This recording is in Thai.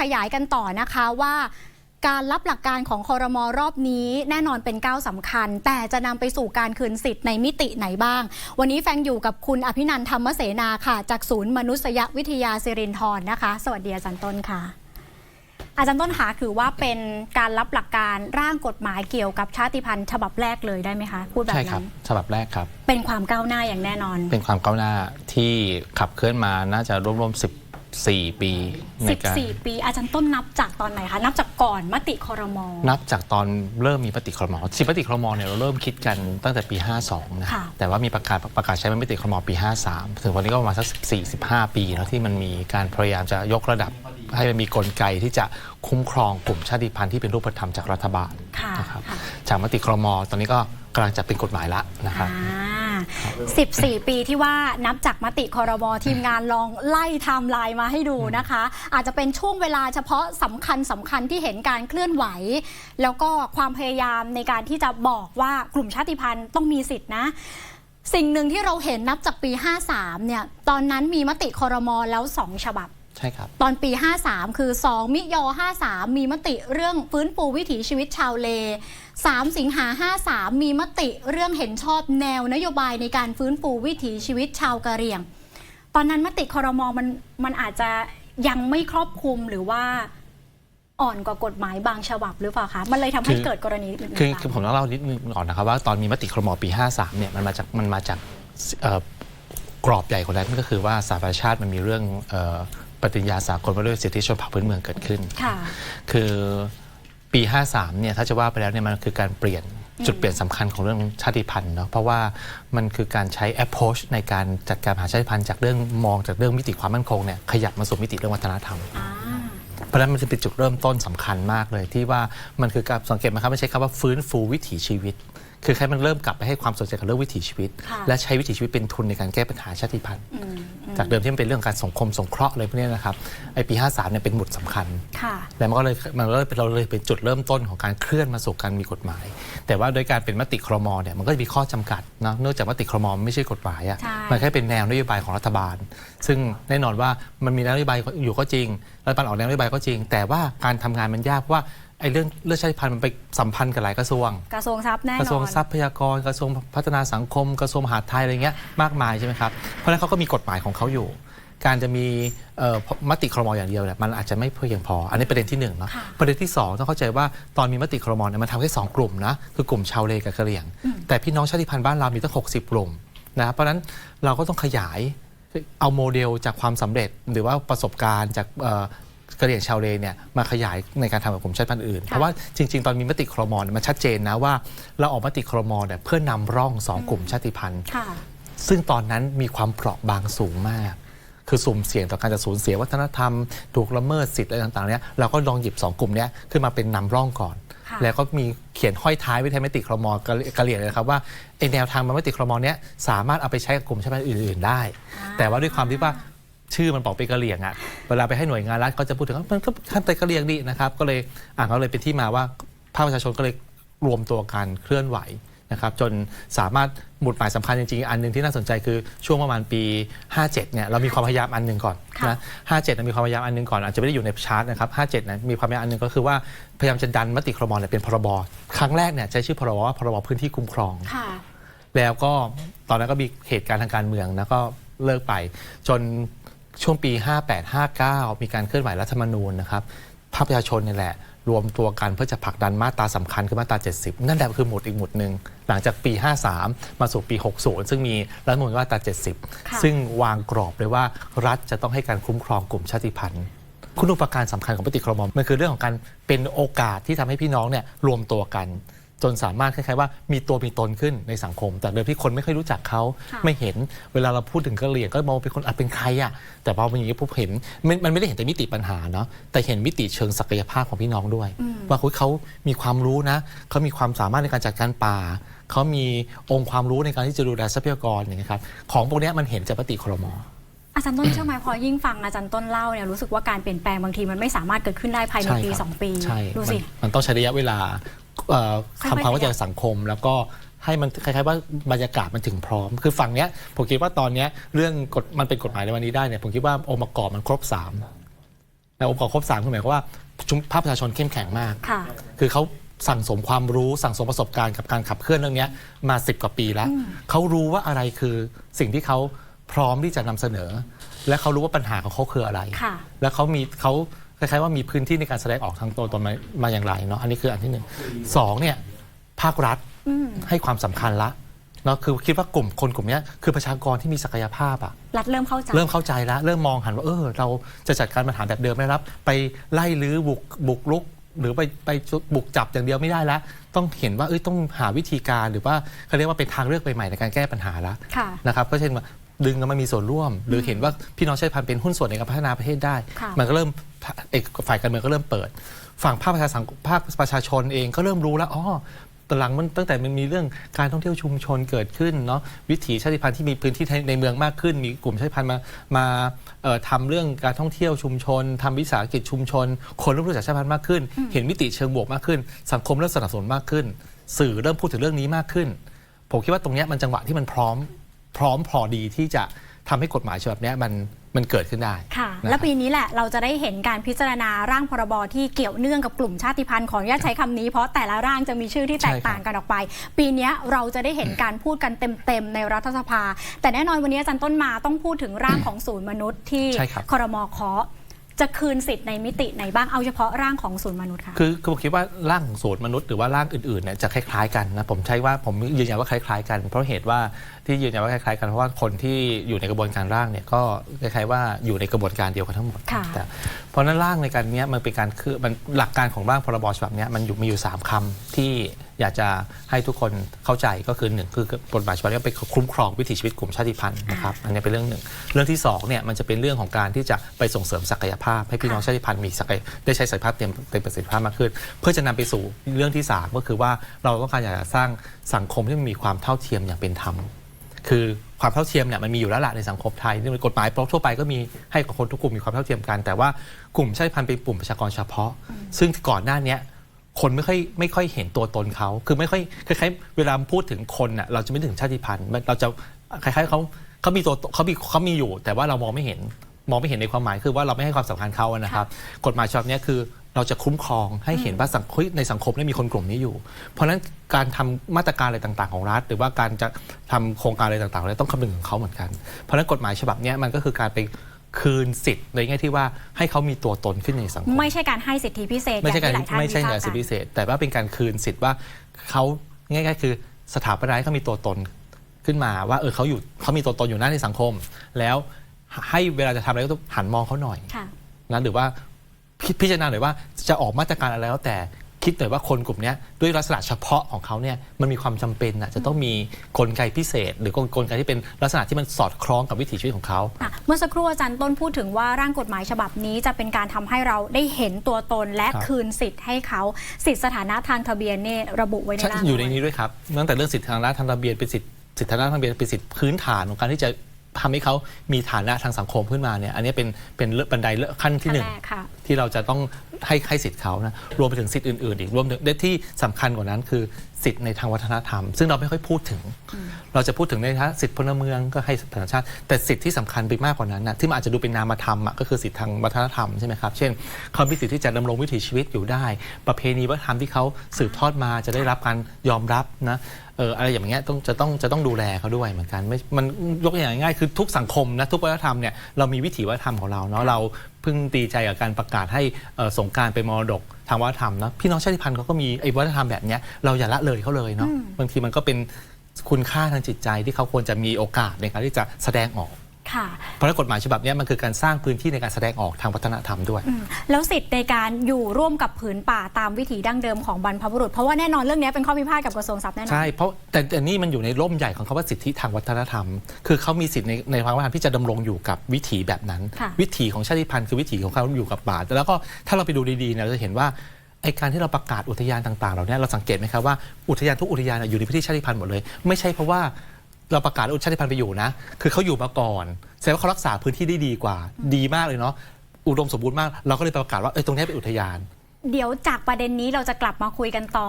ขยายกันต่อนะคะว่าการรับหลักการของคอรมอรอบนี้แน่นอนเป็นก้าวสำคัญ แต่จะนำไปสู่การคืนสิทธิ์ในมิติไหนบ้าง วันนี้แฟงอยู่กับคุณอภินันท์ธรรมเสนาค่ะ จากศูนย์มนุษยวิทยาสิรินทรนะคะ สวัสดีอาจารย์ต้นค่ะ อาจารย์ต้นหาคือว่าเป็นการรับหลักการร่างกฎหมายเกี่ยวกับชาติพันธุ์ฉบับแรกเลยได้ไหมคะพูดแบบใช่ครันั้บนฉบับแรกครับ เป็นความก้าวหน้าอย่างแน่นอน เป็นความก้าวหน้าที่ขับเคลื่อนมาน่าจะร่วมๆ 14 ปีในการ14 ปีอาจารย์ต้นนับจากตอนไหนคะนับจากก่อนมติคอรมอนับจากตอนเริ่มมีปฏิครมสิปฏิครมเนี่ยเราเริ่มคิดกันตั้งแต่ปี 52 นะค่ะแต่ว่ามีประกาศประกาศใช้เป็นมติครมปี 53 ถึงวันนี้ก็ประมาณสัก 14 15 ปีแล้วที่มันมีการพยายามจะยกระดับให้มันมีกลไกที่จะคุ้มครองกลุ่มชาติพันธุ์ที่เป็นรูปธรรมจากรัฐบาลค่ะนะครับค่ะจากมติครม ตอนนี้ก็กำลังจะเป็นกฎหมายละนะครับอ่า 14 ปีที่ว่านับจากมติคอรมอทีมงานลองไล่ไทม์ไลน์มาให้ดูนะคะ อาจจะเป็นช่วงเวลาเฉพาะสำคัญสำคัญที่เห็นการเคลื่อนไหว แล้วก็ความพยายามในการที่จะบอกว่ากลุ่มชาติพันธุ์ต้องมีสิทธินะสิ่งหนึ่งที่เราเห็นนับจากปี 53 เนี่ย ตอนนั้นมีมติคอรมอแล้ว 2 ฉบับ ใช่ครับ ตอนปี 53 คือ 2 มิยอ53 มีมติเรื่องฟื้นฟูวิถีชีวิตชาวเล 3 สิงหา 53 มีมติเรื่องเห็นชอบแนวนโยบายในการฟื้นฟูวิถีชีวิตชาวกะเหรี่ยง ตอนนั้นมติคอรมอมันมันอาจจะยังไม่ครอบคลุมหรือว่าอ่อนกว่ากฎหมายบางฉบับหรือเปล่าคะ มันเลยทำให้คือเกิดกรณีอื่นๆคือตามคือผมต้องเล่านิดนึงก่อนนะครับว่าตอนมีมติครมปี 53 เนี่ยมันมาจากมันมาจากเอ่อกรอบใหญ่ของนั้นก็คือว่าสหประชาชาติมันมีเรื่องเอ่อ ปฏิญญาสากลว่าด้วยสิทธิชนเผ่าพื้นเมืองเกิดขึ้น ค่ะ คือปี 53 เนี่ยถ้าจะว่าไปแล้วเนี่ยมันคือการเปลี่ยนจุดเปลี่ยนสำคัญของเรื่องชาติพันธุ์เนาะเพราะว่ามันคือการใช้ approach ในการจัดการปัญหาชาติพันธุ์จากเรื่องมองจากเรื่องมิติความมั่นคงเนี่ยขยับมาสู่มิติเรื่องวัฒนธรรมอ่าเพราะฉะนั้นมันจะเป็นจุดเริ่มต้นสำคัญมากเลยที่ว่ามันคือการสังเกตไหมครับไม่ใช่คำว่าฟื้นฟูวิถีชีวิต คือใครมันเริ่มกลับไปให้ความสนใจกับเรื่องวิถีชีวิตค่ะและใช้วิถีชีวิตเป็นทุนในการแก้ปัญหาชาติพันธุ์อืมอืมจากเดิมที่มันเป็นเรื่องการสงคมสงเคราะห์อะไรพวกเนี้ยนะครับไอปี 53เนี่ยเป็นหมุดสำคัญค่ะแล้วมันก็เลยมันก็เลยเราเลยเป็นจุดเริ่มต้นของการเคลื่อนมาสู่การมีกฎหมาย แต่ว่าโดยการเป็นมติครมเนี่ยมันก็จะมีข้อจำกัดนะเนื่องจากมติครมไม่ใช่กฎหมายอะใช่มันแค่เป็นแนวนโยบายของรัฐบาล ซึ่งแน่นอนว่ามันมีแนวนโยบายอยู่ก็จริงรัฐบาลออกแนวนโยบายก็จริง แต่ว่าการทำงานมันยากเพราะว่า ไอ้เรื่องเรื่องชาติพันธุ์มันไปสัมพันธ์กับหลายกระทรวง กระทรวงทรัพย์แน่นอน กระทรวงทรัพยากรกระทรวงพัฒนาสังคม กระทรวงมหาดไทยอะไรเงี้ยมากมายใช่ไหมครับเพราะฉะนั้นเขาก็มีกฎหมายของเขาอยู่ การจะมีเอ่อมติครมอย่างเดียวเนี่ยมันอาจจะไม่เพียงพอ อันนี้ประเด็นที่หนึ่งเนาะค่ะประเด็นที่สองต้องเข้าใจว่าตอนมีมติครมเนี่ยมันทำแค่สองกลุ่มนะคือกลุ่มชาวเลกับกะเหรี่ยง แต่พี่น้องชาติพันธุ์บ้านเรามีตั้ง60 กลุ่มนะเพราะฉะนั้นเราก็ต้องขยายเอาโมเดลจากความสำเร็จหรือว่าประสบการณ์จาก เอ่อกะเหรี่ยงชาวเลเนี่ยมาขยายในการทำกับกลุ่มชาติพันธุ์อื่น เพราะว่าจริง ๆ ตอนมีมติครมเนี่ยมันชัดเจนนะว่า เราออกมติครมเนี่ยเพื่อนำร่องสองกลุ่มชาติพันธุ์ ค่ะ ซึ่งตอนนั้นมีความเปราะบางสูงมาก คือสุ่มเสี่ยงต่อการจะสูญเสียวัฒนธรรม ถูกละเมิดสิทธิ์อะไรต่างๆ เนี้ยเราก็ลองหยิบ 2 กลุ่มเนี้ยขึ้นมาเป็นนำร่องก่อน ค่ะ แล้วก็มีเขียนห้อยท้ายไว้ในมติครมกะกะเหรี่ยงเลยนะครับว่าไอแนวทางมติครมเนี้ยสามารถเอาไปใช้กับกลุ่มชาติพันธุ์อื่น ๆ ได้ แต่ว่าด้วยความที่ว่า ชื่อมันบอกเป็นกะเหรี่ยงอะเวลาไปให้หน่วยงานรัฐก็จะพูดถึงว่ามันก็ท่านแต่กะเหรี่ยงนี่นะครับก็เลยอ่าก็เลยเป็นที่มาว่าภาคประชาชนก็เลยรวมตัวกันเคลื่อนไหวนะครับจนสามารถหมุดหมายสำคัญจริงๆ อันหนึ่งที่น่าสนใจคือช่วงประมาณปี 57เนี่ยเรามีความพยายามอันหนึ่งก่อนค่ะนะ57นะมีความพยายามอันหนึ่งก่อนอาจจะไม่ได้อยู่ในชาร์ตนะครับ57นะมีความพยายามอันหนึ่งก็คือว่าพยายามจะดันมติครมเนี่ยเป็นพรบครั้งแรกเนี่ยใช้ชื่อพรบว่าพรบพื้นที่คุ้มครองค่ะแล้วก็ตอนนั้นก็มีเหตุการณ์ทางการเมืองแล้วก็เลิกไปจน ช่วงปี 58-59 มีการเคลื่อนไหวรัฐธรรมนูญนะครับภาคประชาชนนี่แหละ รวมตัวกันเพื่อจะผลักดันมาตราสำคัญคือมาตรา 70 นั่นแหละคือหมุดอีกหมุดหนึ่งหลังจากปี 53 มาสู่ปี 60 ซึ่งมีรัฐธรรมนูญมาตราค่ะ70 ซึ่งวางกรอบเลยว่ารัฐจะต้องให้การคุ้มครองกลุ่มชาติพันธุ์คุณอุปการสำคัญของปฏิครมมันคือเรื่องของการเป็นโอกาสที่ทำให้พี่น้องเนี่ยรวมตัวกัน จนสามารถคล้ายๆว่ามีตัวมีตนขึ้นในสังคม แต่เดิมที่คนไม่ค่อยรู้จักเขาค่ะไม่เห็นเวลาเราพูดถึงกะเหรี่ยงก็มองว่าเป็นคนอะเป็นใครอะแต่พอเป็นอย่างนี้ปุ๊บเห็นมันมันไม่ได้เห็นแต่มิติปัญหาเนาะแต่เห็นมิติเชิงศักยภาพของพี่น้องด้วย ว่าคุยเขามีความรู้นะเขามีความสามารถในการจัดการป่าเขามีองค์ความรู้ในการที่จะดูแลทรัพยากรอย่างเงี้ยครับของพวกเนี้ยมันเห็นจากปฏิครมอาจารย์ต้นเชื่อไหมพอยิ่งฟังอาจารย์ต้นเล่าเนี่ยรู้สึกว่าการเปลี่ยนแปลงบางทีมันไม่สามารถเกิดขึ้นได้ภายในใช่ปีครับสองปีใช่ดูมันสิ มันต้องใช้ระยะเวลา เอ่อค่อยๆทำความเข้าใจขยับกับสังคม แล้วก็ให้มันคล้ายๆว่าบรรยากาศมันถึงพร้อม คือฝั่งเนี้ยผมคิดว่าตอนเนี้ยเรื่องกฎมันเป็นกฎหมายในวันนี้ได้เนี่ยผมคิดว่าองค์ประกอบมันครบสามในองค์กรครบสามคือหมายความว่าชุมภาคประชาชนเข้มแข็งมาก ค่ะ คือเขาสั่งสมความรู้สั่งสมประสบการณ์กับการขับเคลื่อนเรื่องเนี้ยมา 10 กว่าปีแล้ว เขารู้ว่าอะไรคือสิ่งที่เขาพร้อมที่จะนำเสนอ และเขารู้ว่าปัญหาของเขาคืออะไร ค่ะ แล้วเขามีเขา คล้ายๆว่ามีพื้นที่ในการแสดงออกทางตัวตนมามาอย่างไรเนาะอันนี้คืออันที่หนึ่งสองเนี่ยภาครัฐอืมให้ความสำคัญละเนาะคือคิดว่ากลุ่มคนกลุ่มเนี้ยคือประชากรที่มีศักยภาพอะ รัฐเริ่มเข้าใจ เริ่มเข้าใจแล้วเริ่มมองหันว่าเออเราจะจัดการปัญหาแบบเดิมไม่ได้รับ ไปไล่ลื้อบุกบุกรุก หรือไปไปบุกจับอย่างเดียวไม่ได้แล้ว ต้องเห็นว่าเอ้ยต้องหาวิธีการหรือว่าเขาเรียกว่าเป็นทางเลือกใหม่ๆในการแก้ปัญหาแล้วค่ะ นะครับก็เช่นว่าดึงแล้วมันมีส่วนร่วม หรือเห็นว่าพี่น้องชาติพันธุ์เป็นหุ้นส่วนในการพัฒนาประเทศได้ ค่ะ มันก็เริ่ม เอกฝ่ายการเมืองก็เริ่มเปิด ฝั่งภาคประชาสังภาคประชาชนเองก็เริ่มรู้แล้วอ๋อตอนหลังมันตั้งแต่มันมีเรื่องการท่องเที่ยวชุมชนเกิดขึ้นเนาะวิถีชาติพันธุ์ที่มีพื้นที่ในเมืองมากขึ้น มีกลุ่มชาติพันธุ์มามาเอ่อทำเรื่องการท่องเที่ยวชุมชนทำวิสาหกิจชุมชน คนเริ่มรู้จักชาติพันธุ์มากขึ้น เห็นมิติเชิงบวกมากขึ้น สังคมเริ่มสนับสนุนมากขึ้น สื่อเริ่มพูดถึงเรื่องนี้มากขึ้น ผมคิดว่าตรงเนี้ยมันจังหวะที่มันพร้อมพร้อมพอดีที่จะ ทำให้กฎหมายฉบับเนี้ยมันมันเกิดขึ้นได้ค่ะนะครับและปีนี้แหละเราจะได้เห็นการพิจารณาร่างพรบที่เกี่ยวเนื่องกับกลุ่มชาติพันธุ์ขออนุญาตใช้คำนี้เพราะแต่ละร่างจะมีชื่อที่แตกต่างกันออกไป ปีนี้เราจะได้เห็นการพูดกันเต็มๆในรัฐสภา แต่แน่นอนวันนี้อาจารย์ต้นมาต้องพูดถึงร่างของศูนย์มนุษย์ที่ใช่ครับครมเคาะ จะคืนสิทธิ์ในมิติไหนบ้างเอาเฉพาะร่างของศูนย์มนุษย์ค่ะ คือคือผมคิดว่าร่างของสูตรมนุษย์หรือว่าร่างอื่นๆเนี่ยจะคล้ายๆกันนะผมใช้ว่าผมยืนยันว่าคล้าย ๆ กัน เพราะเหตุว่าที่ยืนยันว่าคล้ายๆกันเพราะว่าคนที่อยู่ในกระบวนการร่างเนี่ยก็คล้ายๆว่าอยู่ในกระบวนการเดียวกันทั้งหมดค่ะแต่เพราะฉะนั้นร่างในการเนี้ยมันเป็นการคือมันหลักการของร่างพรบฉบับเนี้ยมันอยู่มีอยู่ 3คำที่ อยากจะให้ทุกคนเข้าใจก็คือหนึ่งคือกฎหมายฉบับนี้ไปคุ้มครองวิถีชีวิตกลุ่มชาติพันธุ์นะครับอันนี้เป็นเรื่องหนึ่งเรื่องที่สองเนี่ยมันจะเป็นเรื่องของการที่จะไปส่งเสริมศักยภาพ ให้พี่น้องชาติพันธุ์มีศักยได้ใช้ศักยภาพเต็มเต็มประสิทธิภาพมากขึ้น เพื่อจะนำไปสู่เรื่องที่สามก็คือว่าเราต้องการอยากจะสร้างสังคมที่มันมีความเท่าเทียมอย่างเป็นธรรมคือความเท่าเทียมเนี่ยมันมีอยู่แล้วล่ะในสังคมไทยนี่มันกฎหมายทั่วไปก็มีให้กับคนทุกกลุ่มมีความเท่าเทียมกัน แต่ว่ากลุ่มชาติพันธุ์เป็นกลุ่มประชากรเฉพาะ ซึ่งก่อนหน้าเนี้ย คนไม่ค่อยไม่ค่อยเห็นตัวตนเขา คือไม่ค่อยคล้ายๆเวลาพูดถึงคนน่ะเราจะไม่ถึงชาติพันธุ์ เราจะคล้ายๆเขาเขามีตัวเขามีเขามีอยู่ แต่ว่าเรามองไม่เห็นมองไม่เห็นในความหมายคือว่าเราไม่ให้ความสำคัญเขาอะนะครับ กฎหมายฉบับเนี้ยคือเราจะคุ้มครองให้เห็นว่าสังคมในสังคมเนี่ยมีคนกลุ่มนี้อยู่ เพราะฉะนั้นการทำมาตรการอะไรต่างๆของรัฐ หรือว่าการจะทำโครงการอะไรต่างๆเลยต้องคำนึงถึงเขาเหมือนกัน เพราะฉะนั้นกฎหมายฉบับเนี้ยมันก็คือการไป คืนสิทธิ์ในแง่ที่ว่าให้เขามีตัวตนขึ้นในสังคม ไม่ใช่การให้สิทธิพิเศษไม่ใช่การอย่งที่หลายท่านไม่ใช่วิงานพกษ์สิทธิกัพิเศษ แต่ว่าเป็นการคืนสิทธิ์ว่าเขาง่ายๆคือสถาปนาให้เขามีตัวตนขึ้นมาว่าเออเขาอยู่เขามีตัวตนอยู่หน้าในสังคม แล้วให้เวลาจะทำอะไรก็ต้องหันมองเขาหน่อยค่ะ นะหรือว่าพิพิจารณาหน่อยว่าจะออกมาตรการอะไรแล้วแต่ คิดหน่อยว่าคนกลุ่มเนี้ยด้วยลักษณะเฉพาะของเขาเนี่ยมันมีความจำเป็นอะจะต้องมีกลไกพิเศษ หรือกลกลไกที่เป็นลักษณะที่มันสอดคล้องกับวิถีชีวิตของเขาค่ะเมื่อสักครู่อาจารย์ต้นพูดถึงว่าร่างกฎหมายฉบับนี้จะเป็นการทำให้เราได้เห็นตัวตนและครับคืนสิทธิ์ให้เขาสิทธิสถานะทางทะเบียนเนี่ยระบุไว้ในใช่ร่างอยู่ในด้วนี้ด้วยครับตั้งแต่เรื่องสิทธิทางด้านทางทะเบียนเป็นสิทธิสิทธิทางด้านทางทะเบียนเป็นสิทธิพื้นฐานของการที่จะทำให้เขามีฐานะทางสังคมขึ้นมาเนี่ย อันนี้เป็นเป็นเรื่องบันไดเลื่อนขั้นที่หนึ่งขั้นแรกค่ะที่เราจะต้อง ให้ให้สิทธิ์เขานะรวมไปถึงสิทธิ์อื่นๆ อีกรวมถึงและที่สำคัญกว่านั้นคือสิทธิ์ในทางวัฒนธรรม ซึ่งเราไม่ค่อยพูดถึง เราจะพูดถึงในฐานะสิทธิพลเมืองก็ให้ธรรมชาติ แต่สิทธิ์ที่สำคัญไปมากกว่านั้นนะที่มันอาจจะดูเป็นนามธรรมอะก็คือสิทธิทางวัฒนธรรมใช่ไหมครับเช่นเขามีสิทธิ์ที่จะดำรงวิถีชีวิตอยู่ได้ ประเพณีวัฒนธรรมที่เขาสืบทอดมาจะได้รับการยอมรับนะเอออะไรอย่างเงี้ยต้องจะต้องจะต้องดูแลเขาด้วยเหมือนกันไม่มันยกตัวอย่างง่ายๆคือทุกสังคมนะทุกวัฒนธรรมเนี่ยเรามีวิถีวัฒนธรรมของเราเนาะเราเพิ่งดีใจกับการประกาศให้เอ่อสงกรารเป็นมรดกทางวัฒนธรรมนะพี่น้องชาติพันธุ์เขาก็มีไอ้วัฒนธรรมแบบเนี้ยเราอย่าละเลยเขาเลยเนาะบางทีมันก็เป็นคุณค่าทางจิตใจที่เขาควรจะมีโอกาสในการที่จะแสดงออก ค่ะ เพราะฉะนั้นกฎหมายฉบับเนี้ยมันคือการสร้างพื้นที่ในการแสดงออกทางวัฒนธรรมด้วยอืมแล้วสิทธิ์ในการอยู่ร่วมกับผืนป่าตามวิถีดั้งเดิมของบรรพบุรุษ เพราะว่าแน่นอนเรื่องนี้เป็นข้อพิพาทกับกระทรวงทรัพย์แน่นอน ใช่ เพราะแต่แต่นี่มันอยู่ในร่มใหญ่ของคำว่าสิทธิทางวัฒนธรรม คือเขามีสิทธิในในทางวัฒนธรรมที่จะดำรงอยู่กับวิถีแบบนั้นค่ะวิถีของชาติพันธุ์คือวิถีของเขาอยู่กับป่าแล้วก็ถ้าเราไปดูดีๆเนี่ยเราจะเห็นว่าไอการที่เราประกาศอุทยานต่างๆเหล่านี้เราสังเกตไหมครับว่าอุทยานทุกอุทยานอะอยู่ในพื้นที่ชาติพันธุ์หมดเลย ไม่ใช่เพราะว่า เราประกาศอุชาติพันธุ์ไปอยู่นะ คือเขาอยู่มาก่อนแสดงว่าเขารักษาพื้นที่ได้ดีกว่า ดีมากเลยเนาะอุดมสมบูรณ์มาก เราก็เลยประกาศว่าเอ้ยตรงนี้เป็นอุทยาน เดี๋ยวจากประเด็นนี้เราจะกลับมาคุยกันต่อ